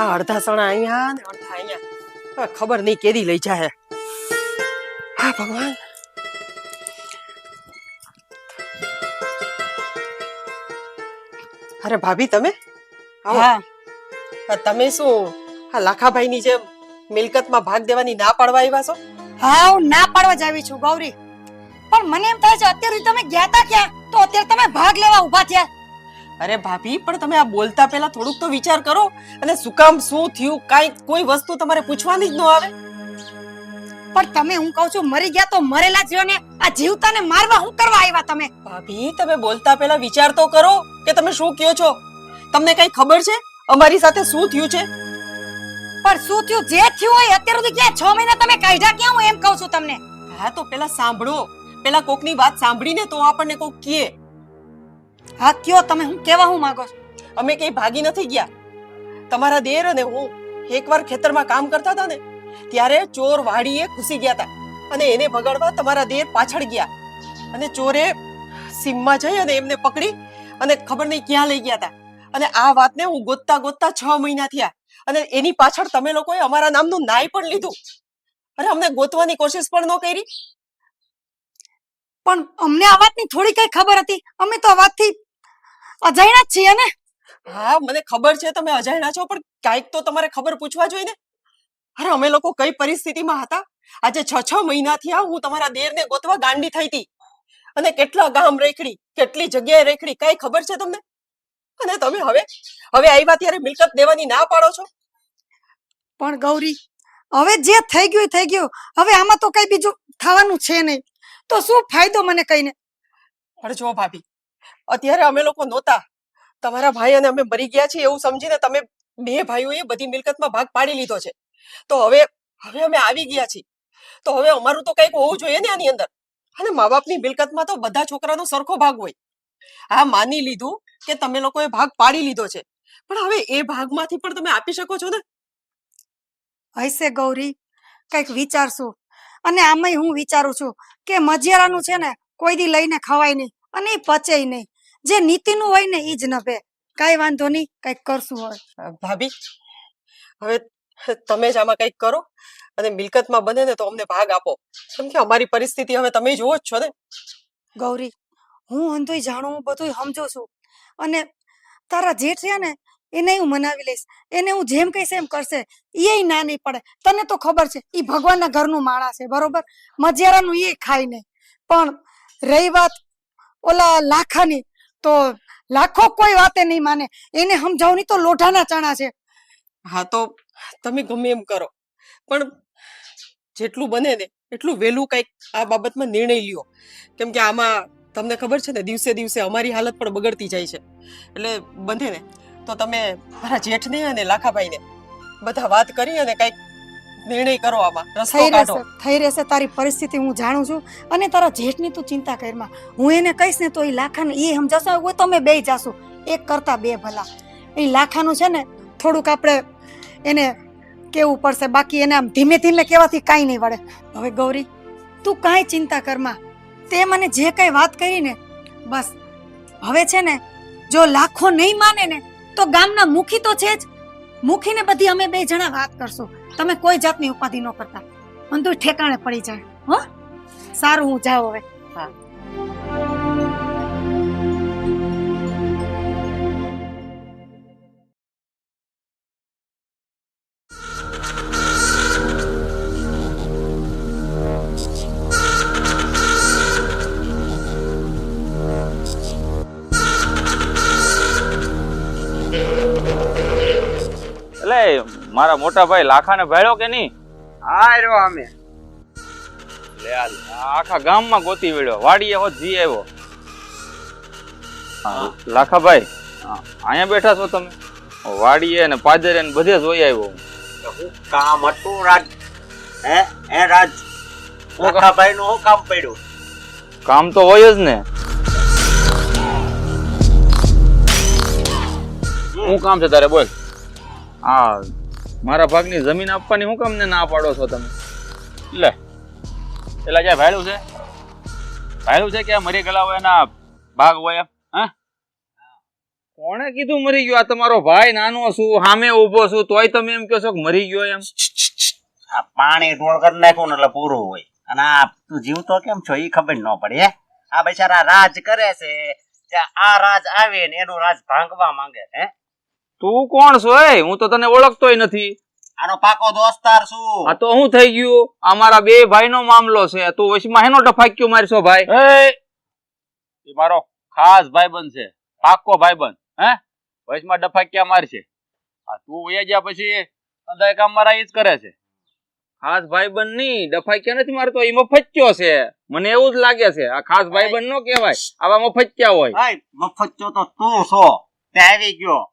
આ અડધા સણા અહીંયા ને અડધા અહીંયા. હવે ખબર નહીં કેદી લઈ જાય હા ભગવાન. અરે ભાભી તમે. હા. તમે શું આ લાખાભાઈની જેમ મિલકતમાં ભાગ દેવાની ના પાડવા આવ્યા છો? હા હું ના પાડવા જ આવી છું ગૌરી. પણ મને એમ થાય છે અત્યારે તમે ગયા તા ક્યાં? તો અત્યારે તમે ભાગ લેવા ઊભા થયા. અરે ભાભી પણ તમે આ બોલતા પહેલા થોડુંક તો વિચાર કરો. અને શું કામ શું થયું કાઈ કોઈ વસ્તુ તમારે પૂછવાની જ ન આવે. પણ તમે હું કહું છું મરી ગયા તો મરેલા જીવને આ જીવતાને મારવા હું કરવા આવ્યા તમે? ભાભી તમે બોલતા પહેલા વિચાર તો કરો કે તમે શું કહો છો. તમને કઈ ખબર છે? અમારી સાથે શું થયું છે? પણ શું થયું? જે થયું હોય અત્યાર સુધી ક્યાં છ મહિના તમે કાઢ્યા? ક્યાં હું એમ કહું છું તમને? હા તો પેલા સાંભળો. પેલા કોકની વાત સાંભળીને તો આપણને કોક કહે. હા, કયો તમે હું કેવા હું માંગો છો? અમે કઈ ભાગી નથી ગયા. તમારા દેર અને હું એકવાર ખેતરમાં કામ કરતા હતા ને, ત્યારે ચોર વાડીએ ઘૂસી ગયા હતા અને એને ભગાડવા તમારા દેર પાછળ ગયા. અને ચોરે સીમમાં જઈ અને એમને પકડી અને ખબર નહીં ક્યાં લઈ ગયા હતા. અને આ વાતને હું ગોતતા ગોતતા છ મહિના થયા અને એની પાછળ તમે લોકોએ અમારા નામનું નાય પણ લીધું. અરે અમને ગોતવાની કોશિશ પણ ન કરી. પણ અમને આ વાતની થોડી કઈ ખબર હતી. અમે તો આ વાતથી અજાણ્યા જ છીએ ને. હા મને ખબર છે તમે અજાણ્યા છો પણ કાંઈક તો તમારે ખબર પૂછવા જોઈએ ને. અરે અમે લોકો કઈ પરિસ્થિતિમાં હતા? આજે છ છ મહિનાથી આ હું તમારા દેરને ગોતવા ગાંડી થઈ હતી. અને કેટલા ગામ રેખડી કેટલી જગ્યાએ રેખડી કઈ ખબર છે તમને? અને તમે હવે હવે આવ્યા ત્યારે મિલકત દેવાની ના પાડો છો? પણ ગૌરી હવે જે થઈ ગયું થઈ ગયું. હવે આમાં તો કઈ બીજું થવાનું છે નહીં. તો શું ફાયદો મને કહીને? પણ જો ભાભી અત્યારે અમે લોકો નહોતા. તમારા ભાઈ અને અમે મરી ગયા છીએ એવું સમજીને તમે બે ભાઈઓએ બધી મિલકતમાં ભાગ પાડી લીધો છે. તો હવે હવે અમે આવી ગયા છીએ. તો હવે અમારું તો કંઈક હોવું જોઈએ ને આની અંદર. અને મા બાપની મિલકતમાં તો બધા છોકરાનો સરખો ભાગ હોય. હા માની લીધું કે તમે લોકોએ ભાગ પાડી લીધો છે. પણ હવે એ ભાગમાંથી પણ તમે આપી શકો છો ને? હશે ગૌરી કંઈક વિચારશું. અને આમાંય હું વિચારું છું કે મજિયારાનું છે ને કોઈ દી લઈને ખવાય નહીં અને એ પચે નહીં. જે નીતિનું હોય ને એ જ નભે. કાંઈ વાંધો નહીં કંઈક કરશું હવે. ભાભી હવે તમે જ આમાં કંઈક કરો અને મિલકતમાં બને ને તો અમને ભાગ આપો. કેમ કે અમારી પરિસ્થિતિ હવે તમે જુઓ જ છો ને. ગૌરી હું અંધોય જાણું બધું સમજુ છું. અને તારા જેઠ રહ્યા ને એને હું મનાવી લઈશ. એને હું જેમ કહીશ એમ કરશે. એ ના નહીં પડે. તને તો ખબર છે એ ભગવાનના ઘરનું માણસ છે, બરોબર? મજેરાનું એ ખાય નહીં. પણ રહી વાત ઓલા લાખાની, તો લાખો કોઈ વાતે નહીં માને. એને સમજાવની તો લોઢાના ચણા છે. હા તો તમે ગમે એમ કરો. પણ જેટલું બને ને એટલું વહેલું કંઈક આ બાબતમાં નિર્ણય લ્યો. કેમ કે આમાં તમને ખબર છે ને, દિવસે દિવસે અમારી હાલત પણ બગડતી જાય છે. એટલે બંધે ને. તો તમે મારા જેઠને અને લાખાભાઈને બધા વાત કરી અને કંઈક નિર્ણય કરો આમાં રસ્તો થઈ કાઢો. રહેશે થઈ રહેશે તારી પરિસ્થિતિ હું જાણું છું. અને તારા જેઠની તું ચિંતા કરમાં હું એને કહીશ ને તો એ લાખાને એ સમજાશે હોય તો અમે બે જાશું. એક કરતા બે ભલા. એ લાખાનું છે ને થોડુંક આપણે એને કેવું પડશે બાકી એને આમ ધીમે ધીમે કહેવાથી કાંઈ નહીં વળે. હવે ગૌરી તું કાંઈ ચિંતા કરમાં તે મને જે કાંઈ વાત કરી ને બસ. હવે છે ને જો લાખો નહીં માને ને તો ગામના મુખી તો છે જ. મુખીને બધી અમે બે જણા વાત કરશું. તમે કોઈ જાતની ઉપાધિ ન કરતા. બધું ઠેકાણે પડી જાય. હો? સારું, હું જાઉં હવે. એટલે મારા મોટા ભાઈ લાખાને ભાળ્યો કે નહીં? હા રહ્યો અમે. લે આખા ગામમાં ગોતી વળ્યો. વાડીએ હોત જી આવ્યો. હા, લાખાભાઈ હા, અહીંયા બેઠા છો તમે? વાડીએ ને પાદરે ને બધે જોઈ આવ્યો. હું. તો હું કામ હતું રાજ? હે? હે રાજ? લાખાભાઈ નું કામ પડ્યું? કામ તો હોય જ ને. શું કામ છે તારે બોલ. હા. મારા ભાગની જમીન આપવાની હું કામ ને પાડો છો તમે? લે, પેલા જ્યાં ભાડું છે? ભાડું છે કે મરી ગયેલા હોય એના ભાગ હોય હા? કોણે કીધું મરી ગયો? આ તમારો ભાઈ નાનો છું, સામે ઊભો છું, તોય તમે એમ કહો છો કે મરી ગયો એમ? આ પાણી ઢોળ કરી નાખ્યું ને એટલે પૂરું હોય. અને આ તું જીવતો કેમ છો? એ ખબર ન પડે આ બિચારા રાજ કરે છે. આ રાજ આવે ને એનું રાજ ભાંગવા માંગે હે? તું કોણ છો એ હું તો તને ઓળખતોય નથી. આનો પાકો દોસ્તાર છું. આ તો હું થઈ ગયું. અમારા બે ભાઈનો મામલો છે. તું વશમાં હેનો ટફાક્યો મારશો ભાઈ? એ મારો ખાસ ભાઈબંધ છે. પાક્કો ભાઈબંધ. હે? વશમાં ડફાક્યા મારશે. આ તું વયા ગયા પછી અંધાય કામ મારા ઈ જ કરે છે. ખાસ ભાઈબંધની ડફાક્યા નથી મારતો એ મફચ્યો છે. મને એવું જ લાગે છે. આ ખાસ ભાઈબંધ નો કહેવાય. આવા મફચ્યા હોય. મફચ્ચો તો તું છો. તે આવી ગયો.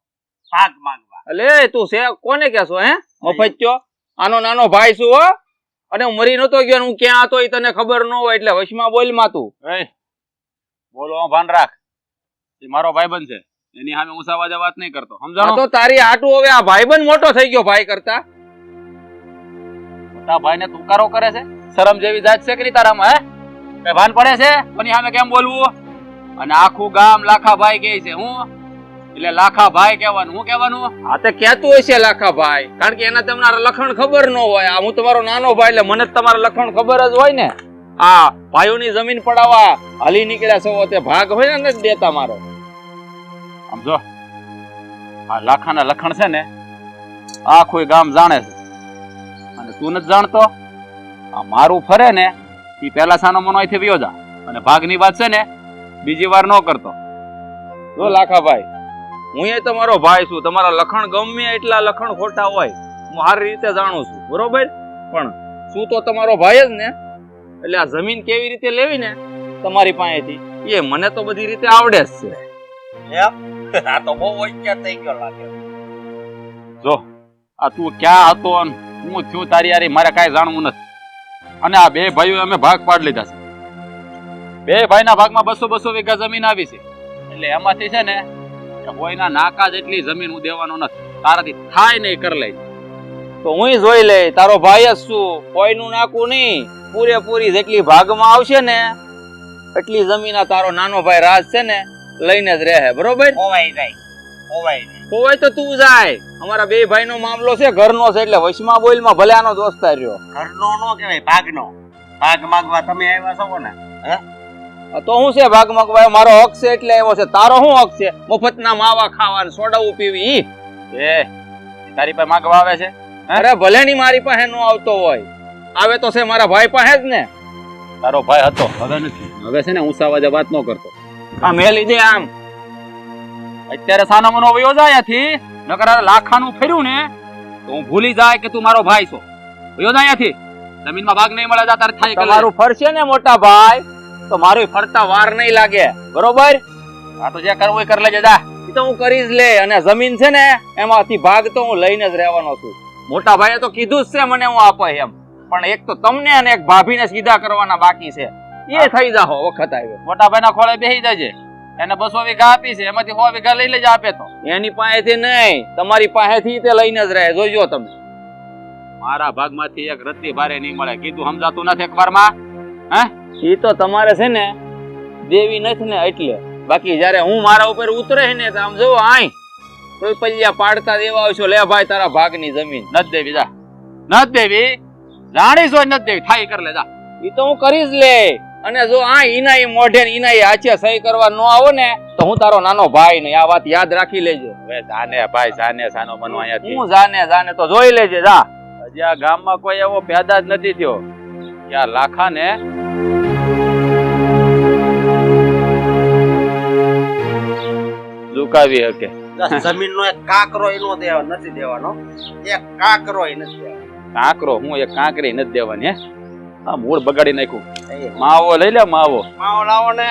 ભાગ માંગવા. અલે તું છે કોને કહેશો હે? મફચ્યો આનો નાનો ભાઈ છું હો? અને હું મરી નતો ગયો હું ક્યાં હતો એ તને ખબર ન હોય એટલે વશમાં બોલમાં તું. બોલો ભાન રાખ. એ મારો ભાઈબંધ છે. એની સામે ઊંચા અવાજે વાત નહીં કરતો. સમજાણો? તો તારી આટુ હવે આ ભાઈબંધ મોટો થઈ ગયો ભાઈ કરતા. મોટા ભાઈને તુકારો કરે છે? શરમ જેવી જાત છે કે નહીં તારામાં હે? કઈ ભાન પડે છે? કોની સામે કેમ બોલવું? અને આખું ગામ લાખા ભાઈ કહે છે હું એટલે લાખા ભાઈ કહેવાનું, હું કહેવાનું? આ તે કહેતું હશે લાખા ભાઈ કારણ કે એના તમને લખણ ખબર ન હોય. આ હું તમારો નાનો ભાઈ, એટલે મને તમારા લખણ ખબર જ હોય ને. આ ભાઈઓની જમીન પડાવવા હાલી નીકળ્યા છો, તે ભાગ હોય ને જ દેતા મારો. સમજો આ લાખાના લખણ છે ને, આખું ગામ જાણે છે. અને તું નથી જાણતો, આ મારું ફરે ને એ પેલા સાનો મનો અહીંથી વયો જા. અને ભાગની વાત છે ને, બીજી વાર ન કરતો. જો લાખાભાઈ હું એ તમારો ભાઈ છું તમારા લખણ ગમે એટલા લખણ ખોટા હોય હું સારી રીતે જાણું છું બરોબર? પણ શું તો તમારો ભાઈ જ ને? એટલે આ જમીન કેવી રીતે લેવી ને તમારી પાસેથી? એ મને તો બધી રીતે આવડે જ છે. આ તો બહુ વૈજ્ઞાન થઈ ગયો લાગે. જો આ તું ક્યાં હતો અને હું થયું તારી યારી મારે કાંઈ જાણવું નથી. અને આ બે ભાઈઓ અમે ભાગ પાડી લીધા છે. બે ભાઈના ભાગમાં બસો બસો વીઘા જમીન આવી છે. એટલે એમાંથી છે ને કોઈના નાકા જેટલી જમીન હું દેવાનો નથી. તારાથી થાય નહીં કર લઈ. તો હું જોઈ લે તારો ભાઈ જ છું. કોઈનું નાકું નહીં. પૂરેપૂરી જેટલી ભાગમાં આવશે ને એટલી જમીન તારો નાનો ભાઈ રાજ છે ને લઈને જ રહે બરોબર? હોવાઈ જાય જાય હોય તો તું જાય. અમારા બે ભાઈ નો મામલો છે ઘરનો છે એટલે વશમાં બોલમાં ભલે આનો દોસ્ત રહ્યો. ઘરનો નો કહેવાય ભાગનો. ભાગ માંગવા તમે આવ્યા છો ને આ તો હું છે ભાગ માંગવા મારો હક છે એટલે એવો છે. તારો શું હક છે? મફતના માવા ખાવા ને સોડાવું પીવી એ તારી પાસે માગવા આવે છે? અરે ભલે ની મારી પાસે નો આવતો હોય. આવે તો છે મારા ભાઈ પાસે જ ને. તારો ભાઈ હતો. હવે નથી. હવે છે ને ઊંચા અવાજે વાત ન કરતો. આ મેં લીધે આમ. અત્યારે સાનો મનો વયો જાય અહીંયાથી નકર લાખાનું ફેર્યું ને તો હું ભૂલી જાય કે તું મારો ભાઈ છો. વયો જાય અહીંયાથી જમીનમાં ભાગ નહીં મળે જા તારે થાય તમારું ફરશે ને મોટા ભાઈ. તો મારું ફરતા વાર નહીં લાગે. બરોબર? આ તો જે કરવું એ કરી લેજે એ તો હું કરી જ લે. અને જમીન છે ને એમાંથી ભાગ તો હું લઈને જ રહેવાનો છું. મોટા ભાઈએ તો કીધું જ છે મને હું આપે એમ. પણ એક તો તમને અને એક ભાભીને સીધા કરવાના બાકી છે. એ થઈ જાહો વખત આવ્યો. મોટા ભાઈના ખોળે બેસી જજે. એને બસો વીઘા આપી છે. એમાંથી સો વીઘા લઈ લેજે આપે તો. એની પાસેથી નહીં. તમારી પાસેથી તે લઈને જ રહે. જોજો તમે. મારા ભાગમાંથી એક રત્તી ભારે નહીં મળે. કીધું સમજાતું નથી એકવારમાં હે? ઈ તો તમારે છે ને દેવી નથી ને એટલે. બાકી જ્યારે હું મારા ઉપર ઉતરે ને તો આમ જોવો આય. કોઈ પલ્યા પાડતા દેવા આવશો લે ભાઈ તારા ભાગની જમીન. નથ દેવી જા. નથ દેવી. જાણીશ જો નથ દેવી. થાય કર લે જા. ઈ તો હું કરીશ લે. અને જો આ ઈના એ મોઢે ઈના એ આચે સહી કરવા ન આવો ને તો હું તારો નાનો ભાઈ ને આ વાત યાદ રાખી લેજે. હવે જાને ભાઈ જાને સાનો મનો અહીંયા હું જાને જાને તો જોઈ લેજે જા. હજી આ ગામમાં કોઈ એવો પેદા જ નથી થયો. કે આ લાખાને ઝુકાવી શકે જમીન નો એક કાકરો એનો દેવા નથી દેવાનો. એક કાકરો એ નથી દેવાનો. કાંકરો હું એક કાંકરી નથી દેવાની હે? આ મૂળ બગાડી નાખ્યું. માવો લઈ લે માવો. માવો લાવો ને.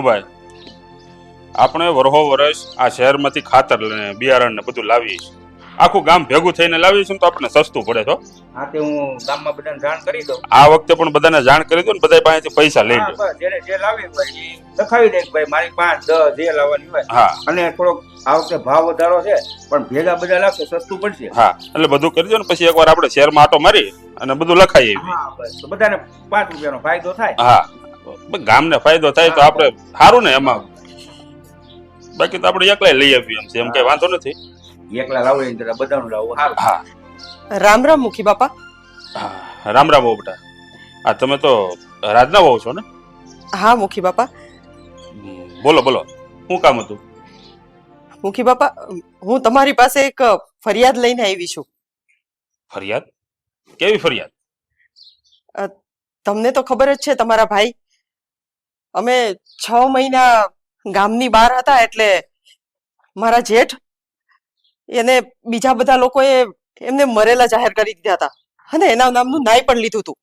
વિનુભાઈ આપણે વરહો વરસ આ શહેરમાંથી ખાતર ને બિયારણ ને બધું લાવીએ છીએ. આખું ગામ ભેગું થઈને લાવીએ છીએ તો આપણને સસ્તું પડે હા. તે હું ગામમાં બધાને જાણ કરી દઉં. આ વખતે પણ બધાને જાણ કરી દો ને બધા પાસેથી પૈસા લઈ લો જેને જે લાવી હોય લખાવી દે ભાઈ મારી પાંચ દસ જે લાવવાની હોય. હા. અને થોડોક આ વખતે ભાવ વધારો છે પણ ભેગા બધા લાવશે સસ્તું પડશે. હા એટલે બધું કરી દો ને પછી એકવાર આપણે શહેરમાં આટો મારી અને બધું લખાઈ આવી હા બસ તો બધાને પાંચ રૂપિયાનો ફાયદો થાય. હા. ગામને ફાયદો થાય તો આપણે સારું ને એમાં. બાકી તો આપણે એકલા લઈ આવીએ એમ છે એમ કઈ વાંધો નથી. એકલા લાવો એમ કરતા બધાનું લાવો. હા. રામ રામ મુખી બાપા. હા રામ રામ બેટા. આ તમે તો રાજના હોવ છો ને? હા મુખી બાપા. બોલો બોલો. શું કામ હતું? મુખી બાપા હું તમારી પાસે એક ફરિયાદ લઈને આવી છું. ફરિયાદ? કેવી ફરિયાદ? તમને તો ખબર જ છે તમારા ભાઈ અમે છ મહિના ગામની બહાર હતા એટલે મારા જેઠ એને બીજા બધા લોકોએ એમને મરેલા જાહેર કરી દીધા હતા. અને એના નામનું નાય પણ લીધું હતું.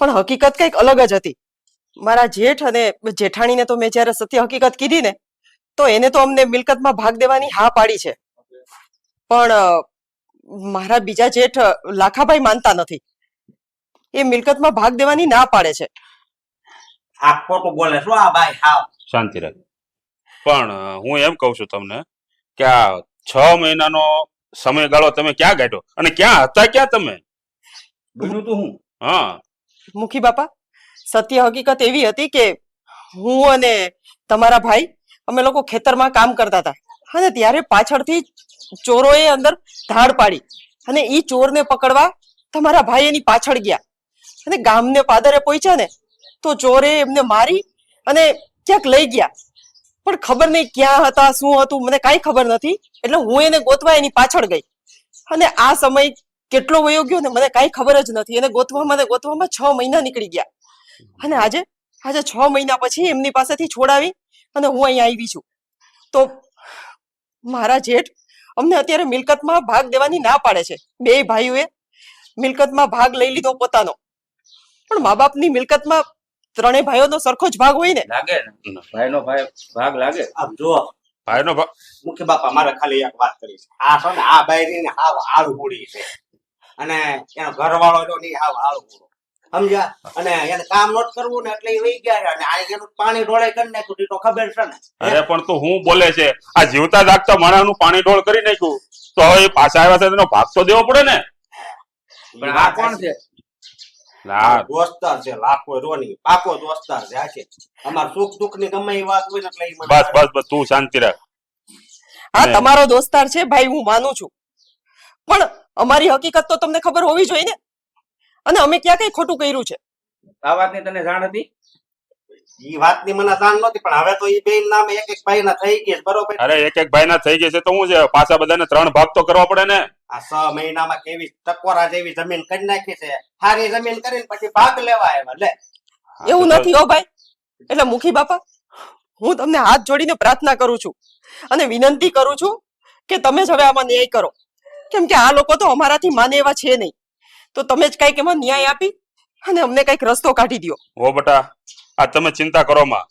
પણ હકીકત કંઈક અલગ જ હતી. મારા જેઠ અને જેઠાણીને તો મેં જ્યારે સત્ય હકીકત કીધી ને, તો એને તો અમને મિલકતમાં ભાગ દેવાની હા પાડી છે. પણ મારા બીજા જેઠ લાખાભાઈ માનતા નથી. એ મિલકતમાં ભાગ દેવાની ના પાડે છે. આ ખોટું બોલે શું આ ભાઈ હાવ. શાંતિ રાખ પણ હું એમ કહું છું તમને કે આ છ મહિનાનો સમયગાળો તમે ક્યાં ગાઢ્યો અને ક્યાં હતા ક્યાં તમે? બીજું તો હું? હા. મુખી બાપા સત્ય હકીકત એવી હતી કે હું અને તમારા ભાઈ અમે લોકો ખેતરમાં કામ કરતા હતા. અને ત્યારે પાછળથી ચોરોએ અંદર ધાડ પાડી અને એ ચોરને પકડવા તમારા ભાઈ એની પાછળ ગયા. અને ગામને પાદરે પહોંચ્યા ને તો ચોરે એમને મારી અને ક્યાંક લઈ ગયા. પણ ખબર નહીં ક્યાં હતા, શું હતું, મને કાંઈ ખબર નથી. એટલે હું એને ગોતવા એની પાછળ ગઈ. અને આ સમય કેટલો વયો ગયો ને મને કાંઈ ખબર જ નથી. એને ગોતવામાં ને ગોતવામાં છ મહિના નીકળી ગયા. અને આજે આજે છ મહિના પછી એમની પાસેથી છોડાવી અને હું અહીંયા આવી છું. તો મારા જેઠ અમને અત્યારે મિલકતમાં ભાગ દેવાની ના પાડે છે. બે ભાઈઓએ મિલકતમાં ભાગ લઈ લીધો પોતાનો. પણ મા બાપની મિલકતમાં ત્રણેય ભાઈઓનો સરખો જ ભાગ હોય ને? લાગે ને. ભાઈનો ભાઈ ભાગ લાગે. આપ જો ભાઈનો ભા- મુખ્ય બાપા મારે ખાલી એક વાત કરી છે. આ છે ને આ બાયરી ને હાવ આળુ હુડી છે. અને એનો ઘરવાળો જો ની હાવ આળુ હુડો સમજ્યા? અને એને કામ નોટ કરવું ને એટલે એ વહી ગયા અને આ એનું પાણી ઢોળાઈ કરી નાખ્યું તો ખબર છે ને. અરે પણ તો હું બોલે છે? આ જીવતા જાગતા માણસનું પાણી ઢોળ કરી નાખ્યું. તો હવે પાછા આવ્યા છે તેનો ભાગ તો દેવો પડે ને. પણ આ કોણ છે? દોસ્તાર છે લાખો રોની. પાકો દોસ્તાર છે આ છે. અમાર સુખ દુઃખની ગમે એ વાત હોય ને એટલે ઈ મને બસ બસ બસ તું શાંતિ રાખ. હા તમારો દોસ્તાર છે ભાઈ હું માનું છું. પણ અમારી હકીકત તો તમને ખબર હોવી જોઈએ ને? અને અમે ક્યાં કઈ ખોટું કર્યું છે? આ વાતની તને જાણ હતી? ઈ વાતની મને જાણ નહોતી પણ હવે તો ઈ બેન નામ એક એક ભાઈ ના થઈ ગઈ છે, બરોબર? અરે એક એક ભાઈ ના થઈ ગયા છે તો હું છે? પાછા બધાને ત્રણ ભાગ તો કરવા પડે ને? આ છ મહિનામાં કેવી ટકોરા જેવી જમીન કરી નાખી છે. સારી જમીન કરીને પછી ભાગ લેવા આવ્યા લે. એવું નથી હો ભાઈ. એટલે મુખી બાપા હું તમને હાથ જોડીને પ્રાર્થના કરું છું અને વિનંતી કરું છું કે તમે જ હવે આમાં ન્યાય કરો. કેમ કે આ લોકો તો અમારાથી માને એવા છે નહીં. તો તમે જ કંઈક એમાં ન્યાય આપી અને અમને કંઈક રસ્તો કાઢી દ્યો. હો બટા આ તમે ચિંતા કરો માં.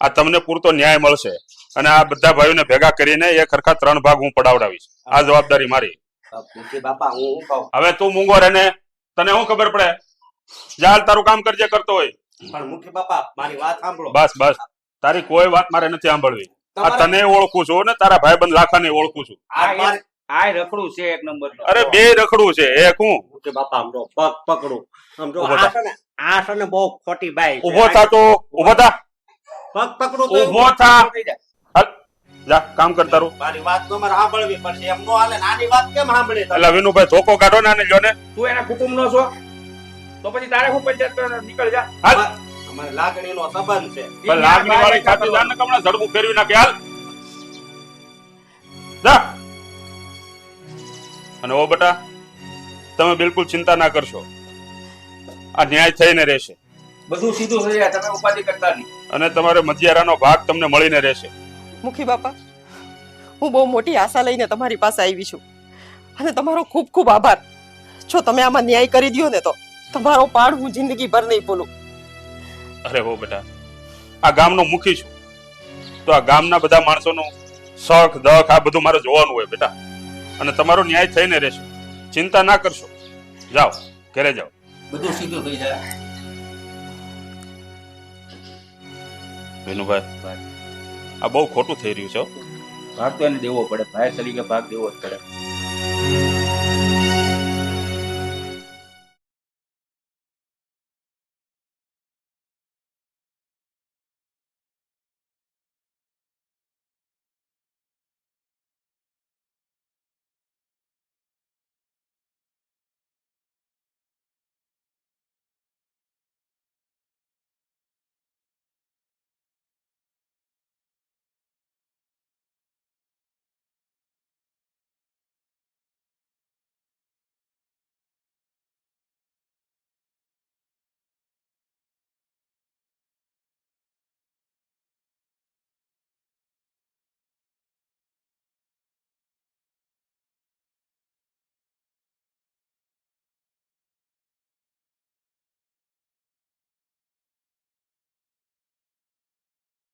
આ તમને પૂરતો ન્યાય મળશે. અને આ બધા ભાઈઓને ભેગા કરીને એક ખરખા ત્રણ ભાગ હું પડાવડાવીશ. આ જવાબદારી મારી. બાપા હું હું કહું? હવે તું મૂંગો રહે ને તને શું ખબર પડે? જાલ તારું કામ કરજે કરતો હોય. પણ મુખી બાપા મારી વાત સાંભળો. બસ બસ. તારી કોઈ વાત મારે નથી સાંભળવી. આ તને ઓળખું છું ને તારા ભાઈબંધ લાખાને ઓળખું છું. આ રખડું છે એક નંબર અરે બે રખડું છે એક હું. કે બાપા આમ પગ પકડું. આમ જો આ છે ને આ છે ને બહુ ખોટી બાઈ ઊભો થા તો ઊભો થા. પગ પકડું તો ઊભો થા. જા કામ કરતા રહો. મારી વાત તો મારે સાંભળવી પડશે. એમ નો હાલે નાની વાત કેમ સાંભળે એટલે વિનુભાઈ ધોકો કાઢો ને જો ને. તું એના કુટુંબ નો છો? તો પછી તારે હું પંચાયત નીકળ જા. હાલ. અમારે લાગણીનો સંબંધ છે. પણ લાગણી વાળી ખાતી જાન ને કમણા ઝડપું ફેરવી નાખે. હાલ. જા. અને ઓ બેટા તમે બિલકુલ ચિંતા ના કરશો. આ ન્યાય થઈને રહેશે. બધું સીધું થઈ જાય તમે ઉપાધિ કરતા નહીં. અને તમારે મધ્યારાનો ભાગ તમને મળીને રહેશે. મુખી બાપા હું બહુ મોટી આશા લઈને તમારી પાસે આવી છું. અને તમારો ખૂબ ખૂબ આભાર. જો તમે આમાં ન્યાય કરી દો ને તો તમારો પાડ હું જિંદગી ભર નહીં ભૂલું. અરે હો બેટા આ ગામનો મુખી છું. તો આ ગામના બધા માણસોનો શોખ દખ આ બધું મારે જોવાનું હોય બેટા. અને તમારો ન્યાય થઈને રહેશે. ચિંતા ના કરશો. જાઓ ઘરે જાઓ. બધું સીધું થઈ જાય. વિનુભાઈ આ બહુ ખોટું થઈ રહ્યું છે ભાગ તો એને દેવો પડે. ભાઈ તરીકે ભાગ દેવો જ પડે.